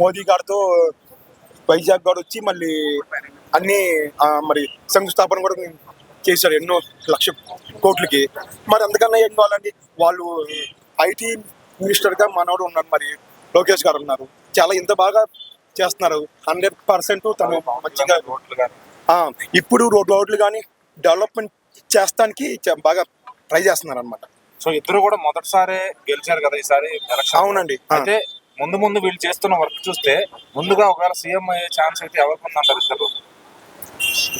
మోదీ గారితో వైజాగ్ గారు వచ్చి మళ్ళీ అన్ని మరి శంకుస్థాపన కూడా చేశారు ఎన్నో లక్ష కోట్లకి. మరి అంతకన్నా ఏం కావాలండి? వాళ్ళు ఐటీ మినిస్టర్గా మనోడు ఉన్నారు మరి లోకేష్ గారు ఉన్నారు. చాలా ఇంత బాగా చేస్తున్నారు. హండ్రెడ్ పర్సెంట్ తను మంచిగా ఇప్పుడు రోడ్లు కానీ డెవలప్మెంట్ చేస్తానికి బాగా ట్రై చేస్తున్నారు అనమాట సో ఇద్దరు కూడా మొదటిసారి గెలిచారు కదా ఈసారి? అవునండి. అయితే ముందు ముందు వీళ్ళు చేస్తున్న వర్క్ చూస్తే ముందుగా ఒకవేళ సీఎం అయ్యే ఛాన్స్ అయితే ఎవరికి ఉందంటారు ఇద్దరు?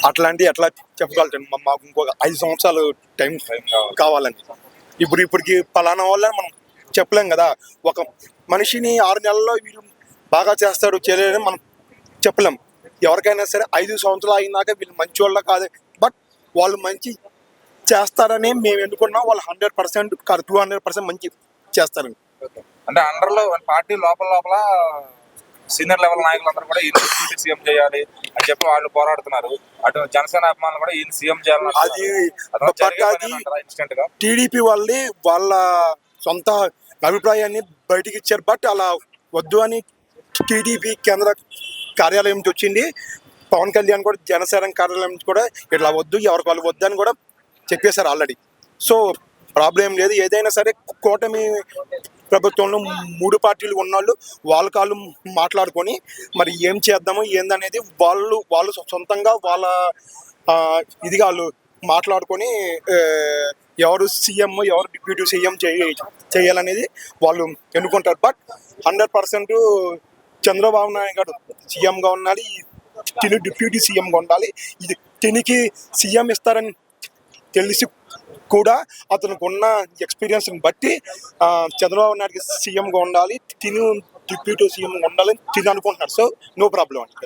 అట్లాంటి ఎట్లా చెప్పగలుగుతాను. మాకు ఇంకొక ఐదు సంవత్సరాలు టైం టైం కావాలి. కావాలండి ఇప్పుడు ఇప్పటికి పలానా వల్ల మనం చెప్పలేం కదా. ఒక మనిషిని ఆరు నెలల్లో వీడు బాగా చేస్తాడు చేయలేదని మనం చెప్పలేం. ఎవరికైనా సరే ఐదు సంవత్సరాలు అయినాక వీళ్ళు మంచి వాళ్ళ కాదు. బట్ వాళ్ళు మంచి చేస్తారని మేము ఎన్నుకున్నాం వాళ్ళు hundred percent two hundred percent మంచి చేస్తారండి అంటే అండర్లో పార్టీ లోపల లోపల సీనియర్ లెవెల్ నాయకులందరూ కూడా ఈయన సీఎం చేయాలి అని చెప్పి వాళ్ళు పోరాడుతున్నారు. అటు జనసేన అభిమానులు కూడా ఈయన సీఎం గా? టీడీపీ వాళ్ళే వాళ్ళ సొంత అభిప్రాయాన్ని బయటికి ఇచ్చారు. బట్ అలా వద్దు అని టీడీపీ కేంద్ర కార్యాలయం నుంచి వచ్చింది. పవన్ కళ్యాణ్ కూడా జనసేన కార్యాలయం నుంచి కూడా ఇట్లా వద్దు ఎవరికి వాళ్ళు వద్దు అని కూడా చెప్పేశారు ఆల్రెడీ. సో ప్రాబ్లం లేదు. ఏదైనా సరే కూటమి ప్రభుత్వంలో మూడు పార్టీలు ఉన్నవాళ్ళు వాళ్ళ కాళ్ళు మాట్లాడుకొని మరి ఏం చేద్దాము ఏందనేది వాళ్ళు వాళ్ళు సొంతంగా వాళ్ళ ఇది వాళ్ళు మాట్లాడుకొని ఎవరు సీఎం ఎవరు డిప్యూటీ సీఎం చేయ చేయాలనేది వాళ్ళు ఎన్నుకుంటారు. But hundred percent Chandrababu Naidu garu సీఎంగా ఉండాలి తిని డిప్యూటీ సీఎంగా ఉండాలి. ఇది తినికి సీఎం ఇస్తారని తెలిసి కూడా అతనికి ఉన్న ఎక్స్పీరియన్స్ని బట్టి చంద్రబాబు నాయుడుకి సీఎంగా ఉండాలి తిని డిప్యూటీ సీఎంగా ఉండాలని తిని అనుకుంటున్నాడు సో నో ప్రాబ్లం అండి.